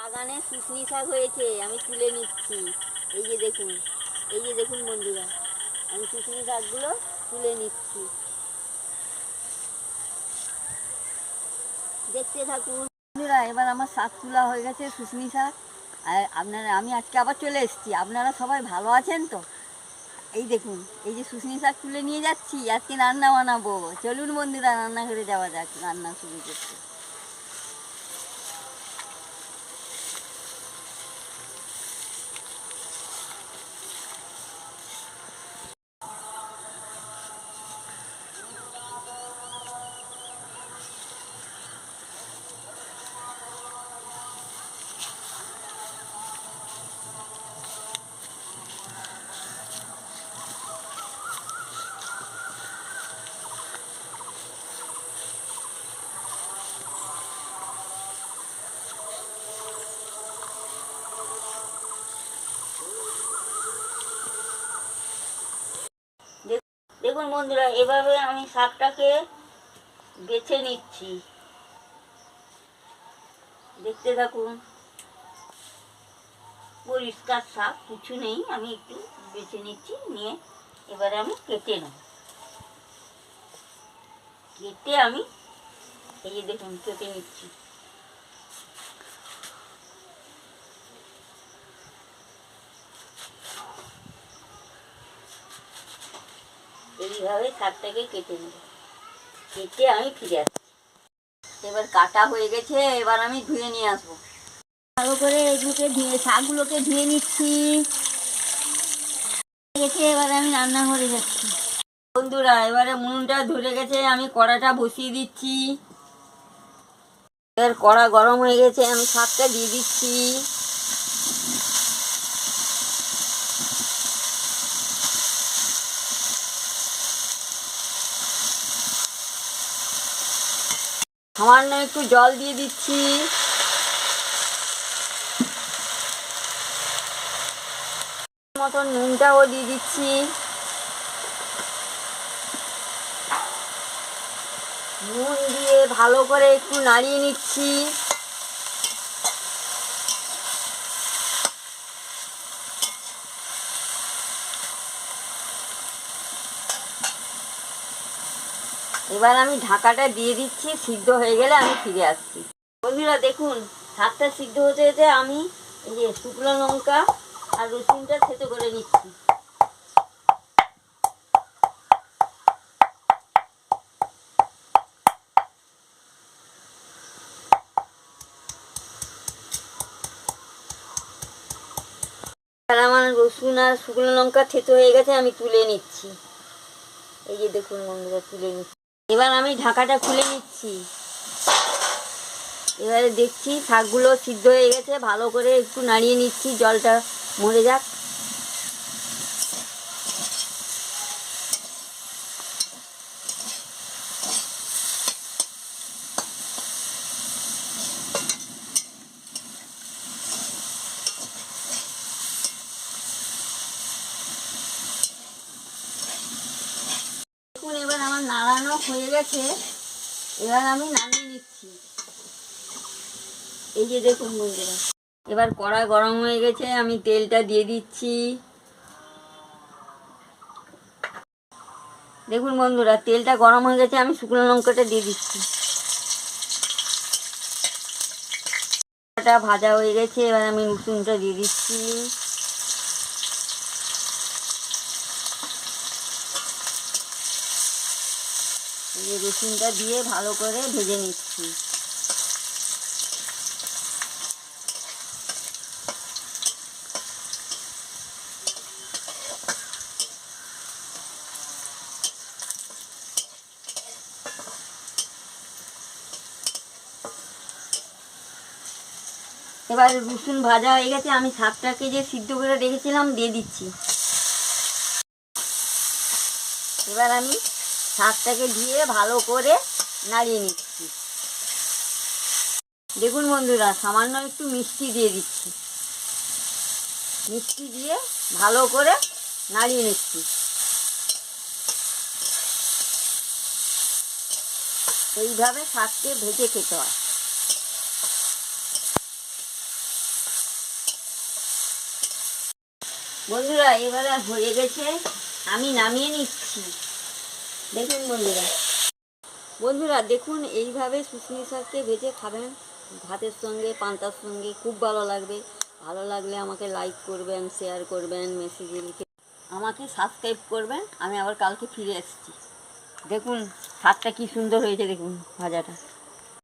বাগানে শুশনি শাক হয়েছে, আমি তুলে নিচ্ছি। এই যে দেখুন, এই যে দেখুন বন্ধুরা, আমি শুশনি শাকগুলো তুলে নিচ্ছি। দেখতে থাকুন। বন্ধুরা, এবার আমার শাক তোলা হয়ে গেছে শুশনি শাক। আর আপনারা, আমি আজকে আবার চলে এসেছি। আপনারা সবাই ভালো আছেন তো? এই দেখুন, এই যে শুশনি শাক তুলে নিয়ে যাচ্ছি, আজকে রান্না বানাবো। চলুন বন্ধুরা রান্না করে যাওয়া যাক, রান্না শুরু করতে। দেখুন বন্ধুরা, এভাবে আমি শাকটাকে বেছে নিচ্ছি। দেখতে থাকুন। পরিষ্কার শাক, কিছু নেই, আমি একটু বেছে নিচ্ছি, নিয়ে এবারে আমি কেটে নেব। কেটে আমি এই দেখুন, কেটে নিচ্ছি। এইভাবে শাকটাকে কেটে নেব। কেটে আমি ফিরে আসছি। এবার কাটা হয়ে গেছে, এবার আমি ধুয়ে নিয়ে আসব। ভালো করে এগুলোকে ধুয়ে, শাকগুলোকে ধুয়ে নিচ্ছি। গেছে, এবার আমি রান্না করে যাচ্ছি। বন্ধুরা, এবারে মুনটা ধরে গেছে, আমি কড়াটা বসিয়ে দিচ্ছি। এবার কড়া গরম হয়ে গেছে, আমি শাকটা দিয়ে দিচ্ছি। সামান্য একটু জল দিয়ে দিচ্ছি। মতন নুনটাও দিয়ে দিচ্ছি। নুন দিয়ে ভালো করে একটু নাড়িয়ে নিচ্ছি। এবার আমি ঢাকাটা দিয়ে দিচ্ছি, সিদ্ধ হয়ে গেলে আমি ফিরে আসছি। বন্ধুরা, দেখুন শাকটা সিদ্ধ হতে হতে আমি এই যে শুকনো লঙ্কা আর রসুনটা থেতো করে নিচ্ছি। আমার রসুন আর শুকনো লঙ্কা থেতো হয়ে গেছে, আমি তুলে নিচ্ছি। এই যে দেখুন বন্ধুরা, তুলে নিচ্ছি। এবার আমি ঢাকাটা খুলে নিচ্ছি। এবারে দেখছি শাকগুলো সিদ্ধ হয়ে গেছে, ভালো করে একটু নাড়িয়ে নিচ্ছি, জলটা মরে যাক। দেখুন এবার আমার নাড়ানো হয়ে গেছে, এবার আমি নামিয়ে নিচ্ছি। এই যে দেখুন বন্ধুরা, এবার কড়া গরম হয়ে গেছে, আমি তেলটা দিয়ে দিচ্ছি। দেখুন বন্ধুরা, তেলটা গরম হয়ে গেছে, আমি শুকনো লঙ্কাটা দিয়ে দিচ্ছি। ভাজা হয়ে গেছে, এবার আমি রসুনটা দিয়ে দিচ্ছি। রসুনটা দিয়ে ভালো করে ভেজে নিচ্ছি। এবার রসুন ভাজা হয়ে গেছে, আমি শাকটাকে যে সিদ্ধ করে রেখেছিলাম, দিয়ে দিচ্ছি। এবার আমি শাকটাকে দিয়ে ভালো করে নাড়িয়ে নিচ্ছি। দেখুন বন্ধুরা, সামান্য একটু মিষ্টি দিয়ে দিচ্ছি। মিষ্টি দিয়ে ভালো করে নাড়িয়ে নিচ্ছি। এইভাবে শাককে ভেজে খেতে হয়। বন্ধুরা, এবারে হয়ে গেছে, আমি নামিয়ে নিচ্ছি। দেখুন বন্ধুরা। বন্ধুরা, দেখুন, এইভাবে শুশনি শাককে ভেজে খাবেন। ভাতের সঙ্গে, পান্তার সঙ্গে খুব ভালো লাগবে। ভালো লাগলে আমাকে লাইক করবেন শেয়ার করবেন মেসেজ লিখে আমাকে সাবস্ক্রাইব করবেন। আমি আবার কালকে ফিরে আসছি দেখুন শাকটা কি সুন্দর হয়েছে, দেখুন ভাজাটা।